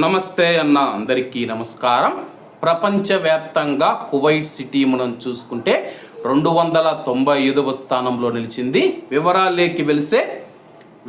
నమస్తే అన్న అందరికీ నమస్కారం. ప్రపంచవ్యాప్తంగా కువైట్ సిటీ మనం చూసుకుంటే రెండు వందల తొంభై ఐదవ స్థానంలో నిలిచింది. వివరాలేకి వెలిసే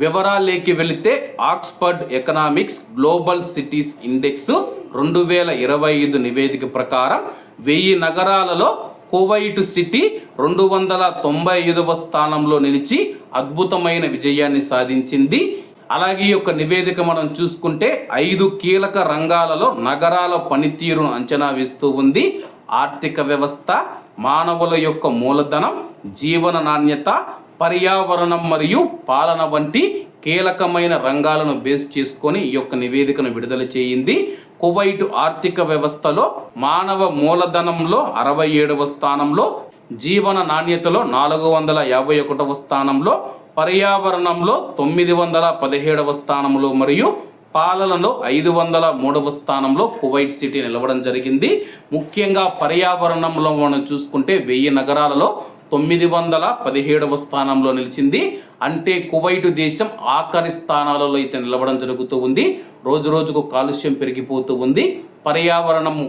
వివరాలేకి వెళితే Oxford economics global cities index రెండు వేల ఇరవై ఐదు నివేదిక ప్రకారం వెయ్యి నగరాలలో కువైట్ సిటీ రెండు వందల తొంభై ఐదవ స్థానంలో నిలిచి అద్భుతమైన విజయాన్ని సాధించింది. అలాగే ఈ యొక్క నివేదిక మనం చూసుకుంటే ఐదు కీలక రంగాలలో నగరాల పనితీరును అంచనా వేస్తూ ఉంది. ఆర్థిక వ్యవస్థ మానవుల యొక్క మూలధనం జీవన నాణ్యత పర్యావరణం మరియు పాలన వంటి కీలకమైన రంగాలను బేస్ చేసుకొని ఈ యొక్క నివేదికను విడుదల చేయింది. కువైట్ ఆర్థిక వ్యవస్థలో మానవ మూలధనంలో అరవై ఏడవ స్థానంలో జీవన నాణ్యతలో నాలుగు వందల యాభై ఒకటవ స్థానంలో పర్యావరణంలో తొమ్మిది వందల పదిహేడవ స్థానంలో మరియు పాలనలో ఐదు వందల మూడవ స్థానంలో కువైట్ సిటీ నిలవడం జరిగింది. ముఖ్యంగా పర్యావరణంలో మనం చూసుకుంటే వెయ్యి నగరాలలో తొమ్మిది వందల పదిహేడవ స్థానంలో నిలిచింది. అంటే కువైటు దేశం ఆఖరి స్థానాలలో అయితే నిలవడం జరుగుతూ ఉంది. రోజు రోజుకు కాలుష్యం పెరిగిపోతూ ఉంది. పర్యావరణము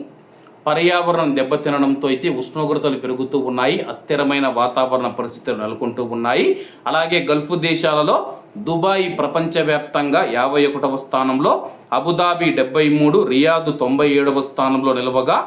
పర్యావరణం దెబ్బతినడంతో అయితే ఉష్ణోగ్రతలు పెరుగుతూ ఉన్నాయి. అస్థిరమైన వాతావరణ పరిస్థితులు నెలకొంటూ ఉన్నాయి. అలాగే గల్ఫ్ దేశాలలో దుబాయ్ ప్రపంచవ్యాప్తంగా యాభై ఒకటవ స్థానంలో అబుదాబి డెబ్బై మూడు రియాదు తొంభై ఏడవ స్థానంలో నిలవగా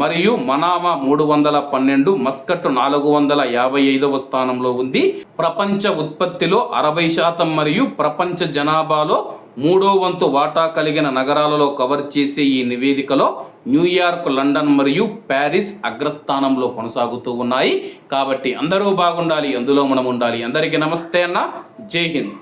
మరియు మనామా మూడు వందల పన్నెండు మస్కట్ నాలుగు వందల యాభై ఐదవ స్థానంలో ఉంది. ప్రపంచ ఉత్పత్తిలో అరవై శాతం మరియు ప్రపంచ జనాభాలో మూడో వంతు వాటా కలిగిన నగరాలలో కవర్ చేసే ఈ నివేదికలో న్యూయార్క్ లండన్ మరియు ప్యారిస్ అగ్రస్థానంలో కొనసాగుతూ ఉన్నాయి. కాబట్టి అందరూ బాగుండాలి అందులో మనం ఉండాలి అందరికీ నమస్తే అన్న. జై హింద్.